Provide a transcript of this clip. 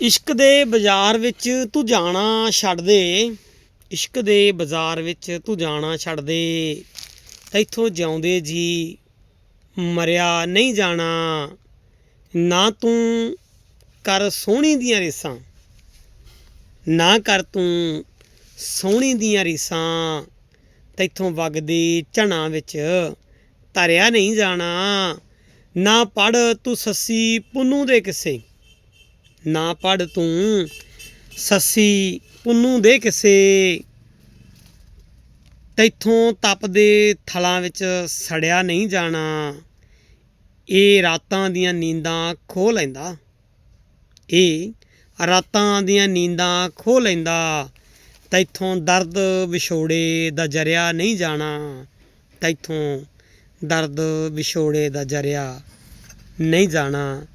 ਇਸ਼ਕ ਦੇ ਬਾਜ਼ਾਰ ਵਿੱਚ ਤੂੰ ਜਾਣਾ ਛੱਡ ਦੇ। ਇਸ਼ਕ ਦੇ ਬਾਜ਼ਾਰ ਵਿੱਚ ਤੂੰ ਜਾਣਾ ਛੱਡ ਦੇ। ਇੱਥੋਂ ਜਿਉਂਦੇ ਜੀ, ਮਰਿਆ ਨਹੀਂ ਜਾਣਾ। ਨਾ ਤੂੰ ਕਰ ਸੋਹਣੀ ਦੀਆਂ ਰੀਸਾਂ, ਨਾ ਕਰ ਤੂੰ ਸੋਹਣੀ ਦੀਆਂ ਰੀਸਾਂ। ਤੈਥੋਂ ਵਗਦੀ ਝਣਾ ਵਿੱਚ, ਧਰਿਆ ਨਹੀਂ ਜਾਣਾ। ਨਾ ਪੜ ਤੂੰ ਸੱਸੀ ਪੁੰਨੂ ਦੇ ਕਿਸੇ ਨਾ ਪੜ ਤੂੰ, ਸੱਸੀ ਪੁੰਨੂ ਦੇ ਕਿਸੇ। ਤੈਥੋਂ ਤਪਦੇ ਥਲਾਂ ਵਿੱਚ ਸੜਿਆ ਨਹੀਂ ਜਾਣਾ। ਇਹ ਰਾਤਾਂ ਦੀਆਂ ਨੀਂਦਾਂ ਖੋ ਲੈਂਦਾ। ਇਹ ਰਾਤਾਂ ਦੀਆਂ ਨੀਂਦਾਂ ਖੋ ਲੈਂਦਾ। ਤੈਥੋਂ ਦਰਦ ਵਿਛੋੜੇ ਦਾ ਜਰਿਆ ਨਹੀਂ ਜਾਣਾ। ਤੈਥੋਂ ਦਰਦ ਵਿਛੋੜੇ ਦਾ ਜਰਿਆ ਨਹੀਂ ਜਾਣਾ।